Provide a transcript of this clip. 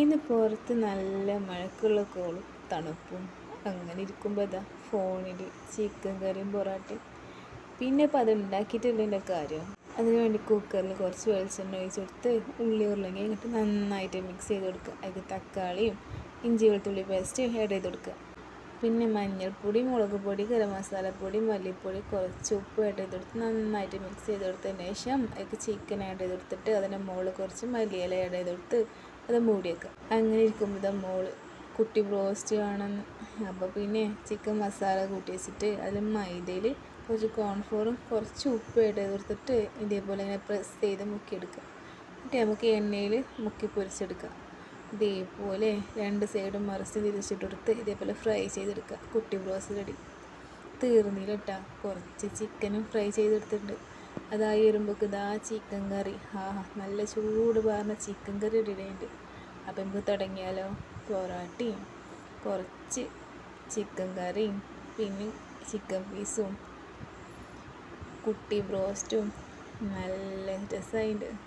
ഇന്ന് പുറത്ത് നല്ല മഴക്കുള്ള കോളും തണുപ്പും അങ്ങനെ ഇരിക്കുമ്പോൾ ഇതാ ഫോണിൽ ചിക്കൻ കറിയും പൊറാട്ടയും. പിന്നെ ഇപ്പം അത് ഉണ്ടാക്കിയിട്ടില്ല കാര്യം. അതിന് വേണ്ടി കുക്കറിൽ കുറച്ച് വെളിച്ചെണ്ണ ഒഴിച്ചെടുത്ത് ഉള്ളി ഉരുളങ്ങി എന്നിട്ട് നന്നായിട്ട് മിക്സ് ചെയ്ത് കൊടുക്കുക. അതിൽ തക്കാളിയും ഇഞ്ചി വെളുത്തുള്ളി പേസ്റ്റ് ആഡ് ചെയ്ത് കൊടുക്കുക. പിന്നെ മഞ്ഞൾപ്പൊടി മുളക് പൊടി ഗരം മസാലപ്പൊടി മല്ലിപ്പൊടി കുറച്ച് ഉപ്പ് ആഡ് ചെയ്ത് കൊടുത്ത് നന്നായിട്ട് മിക്സ് ചെയ്ത് കൊടുത്തതിന് ശേഷം അതിൽ ചിക്കൻ ആഡ് ചെയ്ത് കൊടുത്തിട്ട് അതിന്റെ മുകളിൽ കുറച്ച് മല്ലിയില ആഡ് ചെയ്ത് കൊടുത്ത് അത് മൂടി വെക്കുക അങ്ങനെ ഇരിക്കുമ്പോൾ ഇതാ മോൾ കുട്ടി ബ്രോസ്റ്റ് വേണമെന്ന് അപ്പോൾ പിന്നെ ചിക്കൻ മസാല കൂട്ടി വെച്ചിട്ട് അതിൽ മൈദയിൽ കുറച്ച് കോൺഫ്ലോറും കുറച്ച് ഉപ്പ് ഇട്ട് കൊടുത്തിട്ട് ഇതേപോലെ ഇങ്ങനെ പ്രസ് ചെയ്ത് മുക്കിയെടുക്കുക. എന്നിട്ട് നമുക്ക് എണ്ണയിൽ മുക്കി പൊരിച്ചെടുക്കാം ഇതേപോലെ രണ്ട് സൈഡും മറിച്ച് തിരിച്ചിട്ടെടുത്ത് ഇതേപോലെ ഫ്രൈ ചെയ്തെടുക്കുക. കുട്ടി ബ്രോസ് റെഡി. തീർന്നില്ല കേട്ടോ കുറച്ച് ചിക്കനും ഫ്രൈ ചെയ്തെടുത്തിട്ടുണ്ട്. അതായി വരുമ്പോൾ ഇതാ ചിക്കൻ കറി. ആ നല്ല ചൂട് പാർന്ന ചിക്കൻ കറി ഇടേണ്ടി അപ്പം നമുക്ക് തുടങ്ങിയാലോ? പൊറോട്ടയും കുറച്ച് ചിക്കൻ കറിയും പിന്നെ ചിക്കൻ പീസും കുട്ടി ബ്രോസ്റ്റും നല്ല രസമായിട്ടുണ്ട്